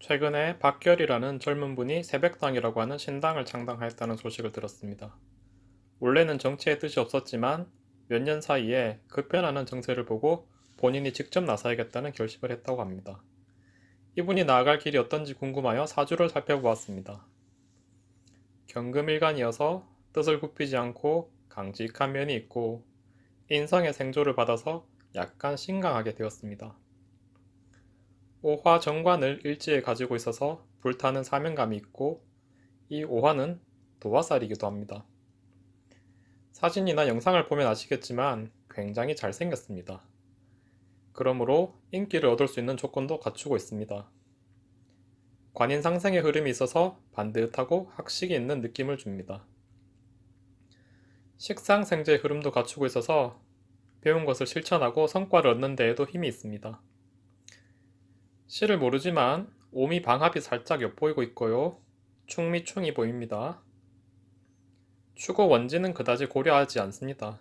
최근에 박결이라는 젊은 분이 새백당이라고 하는 신당을 창당하였다는 소식을 들었습니다. 원래는 정치에 뜻이 없었지만 몇 년 사이에 급변하는 정세를 보고 본인이 직접 나서야겠다는 결심을 했다고 합니다. 이분이 나아갈 길이 어떤지 궁금하여 사주를 살펴보았습니다. 경금일간이어서 뜻을 굽히지 않고 강직한 면이 있고 인성의 생조를 받아서 약간 신강하게 되었습니다. 오화 정관을 일지에 가지고 있어서 불타는 사명감이 있고 이 오화는 도화살이기도 합니다. 사진이나 영상을 보면 아시겠지만 굉장히 잘생겼습니다. 그러므로 인기를 얻을 수 있는 조건도 갖추고 있습니다. 관인 상생의 흐름이 있어서 반듯하고 학식이 있는 느낌을 줍니다. 식상생재의 흐름도 갖추고 있어서 배운 것을 실천하고 성과를 얻는 데에도 힘이 있습니다. 씨를 모르지만 오미 방합이 살짝 엿보이고 있고요. 충미 충이 보입니다. 추고 원지는 그다지 고려하지 않습니다.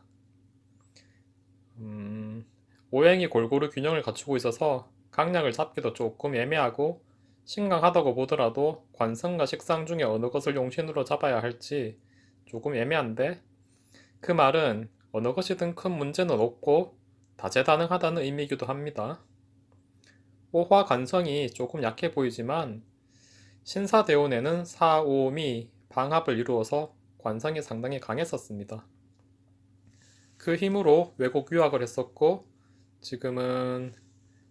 음, 오행이 골고루 균형을 갖추고 있어서 강약을 잡기도 조금 애매하고 신강하다고 보더라도 관성과 식상 중에 어느 것을 용신으로 잡아야 할지 조금 애매한데 그 말은 어느 것이든 큰 문제는 없고 다재다능하다는 의미이기도 합니다. 오화 간성이 조금 약해 보이지만 신사대운에는 사오미 방합을 이루어서 관성이 상당히 강했었습니다. 그 힘으로 외국 유학을 했었고 지금은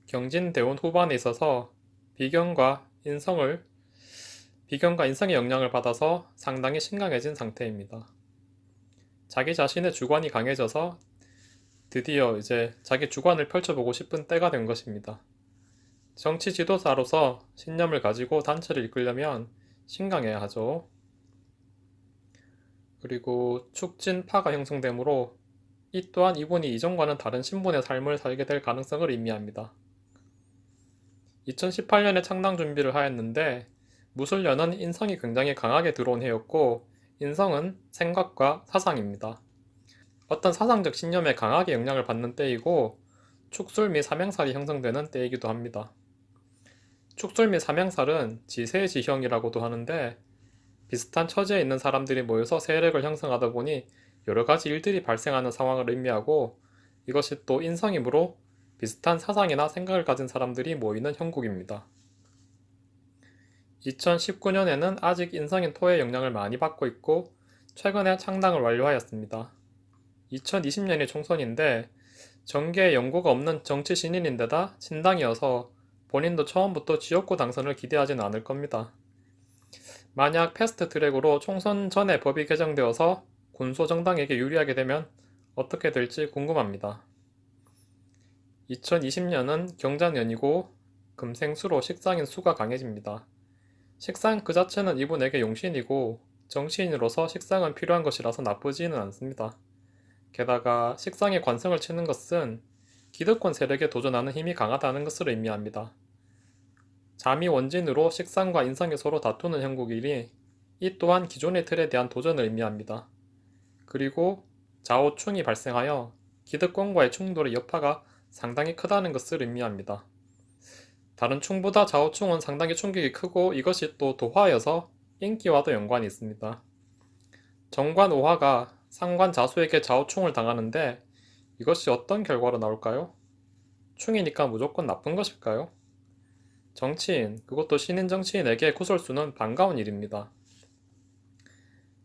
경진대운 후반에 있어서 비경과 인성을 비경과 인성의 영향을 받아서 상당히 신강해진 상태입니다. 자기 자신의 주관이 강해져서 드디어 이제 자기 주관을 펼쳐보고 싶은 때가 된 것입니다. 정치 지도자로서 신념을 가지고 단체를 이끌려면 신강해야 하죠. 그리고 축진파가 형성되므로 이 또한 이분이 이전과는 다른 신분의 삶을 살게 될 가능성을 의미합니다. 2018년에 창당 준비를 하였는데 무술년은 인성이 굉장히 강하게 들어온 해였고 인성은 생각과 사상입니다. 어떤 사상적 신념에 강하게 영향을 받는 때이고 축술 및 삼행살이 형성되는 때이기도 합니다. 축술 및 삼행살은 지세지형이라고도 하는데 비슷한 처지에 있는 사람들이 모여서 세력을 형성하다 보니 여러 가지 일들이 발생하는 상황을 의미하고 이것이 또 인성이므로 비슷한 사상이나 생각을 가진 사람들이 모이는 형국입니다. 2019년에는 아직 인성인 토의 영향을 많이 받고 있고 최근에 창당을 완료하였습니다. 2020년이 총선인데 정계에 연고가 없는 정치 신인인데다 신당이어서 본인도 처음부터 지역구 당선을 기대하지는 않을 겁니다. 만약 패스트 트랙으로 총선 전에 법이 개정되어서 군소 정당에게 유리하게 되면 어떻게 될지 궁금합니다. 2020년은 경자년이고 금생수로 식상인 수가 강해집니다. 식상 그 자체는 이분에게 용신이고 정치인으로서 식상은 필요한 것이라서 나쁘지는 않습니다. 게다가 식상의 관성을 치는 것은 기득권 세력에 도전하는 힘이 강하다는 것을 의미합니다. 잠이 원진으로 식상과 인성이 서로 다투는 형국이니 이 또한 기존의 틀에 대한 도전을 의미합니다. 그리고 좌우충이 발생하여 기득권과의 충돌의 여파가 상당히 크다는 것을 의미합니다. 다른 충보다 좌우충은 상당히 충격이 크고 이것이 또 도화여서 인기와도 연관이 있습니다. 정관 오화가 상관 자수에게 좌우충을 당하는데 이것이 어떤 결과로 나올까요? 충이니까 무조건 나쁜 것일까요? 정치인, 그것도 신인 정치인에게 구설수는 반가운 일입니다.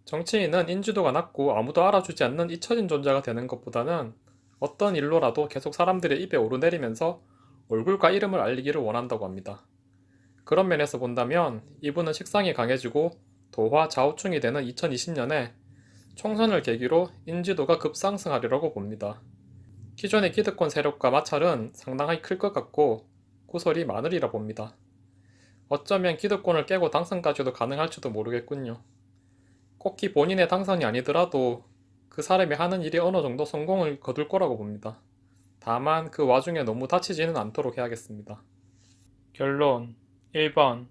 정치인은 인지도가 낮고 아무도 알아주지 않는 잊혀진 존재가 되는 것보다는 어떤 일로라도 계속 사람들의 입에 오르내리면서 얼굴과 이름을 알리기를 원한다고 합니다. 그런 면에서 본다면 이분은 식상이 강해지고 도화 좌우충이 되는 2020년에 총선을 계기로 인지도가 급상승하리라고 봅니다. 기존의 기득권 세력과 마찰은 상당히 클 것 같고 구설이 많으리라 봅니다. 어쩌면 기득권을 깨고 당선까지도 가능할지도 모르겠군요. 꼭히 본인의 당선이 아니더라도 그 사람이 하는 일이 어느 정도 성공을 거둘 거라고 봅니다. 다만 그 와중에 너무 다치지는 않도록 해야겠습니다. 결론 1번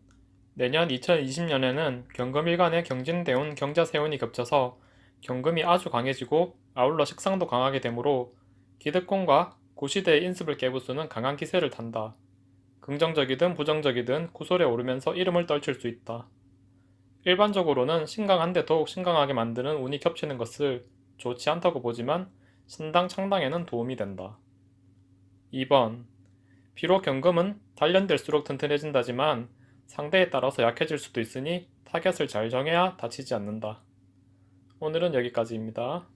내년 2020년에는 경금 일간의 경진대운 경자세운이 겹쳐서 경금이 아주 강해지고 아울러 식상도 강하게 되므로 기득권과 고시대의 인습을 깨부수는 강한 기세를 탄다. 긍정적이든 부정적이든 구설에 오르면서 이름을 떨칠 수 있다. 일반적으로는 신강한데 더욱 신강하게 만드는 운이 겹치는 것을 좋지 않다고 보지만 신당 창당에는 도움이 된다. 2번. 비록 경금은 단련될수록 튼튼해진다지만 상대에 따라서 약해질 수도 있으니 타겟을 잘 정해야 다치지 않는다. 오늘은 여기까지입니다.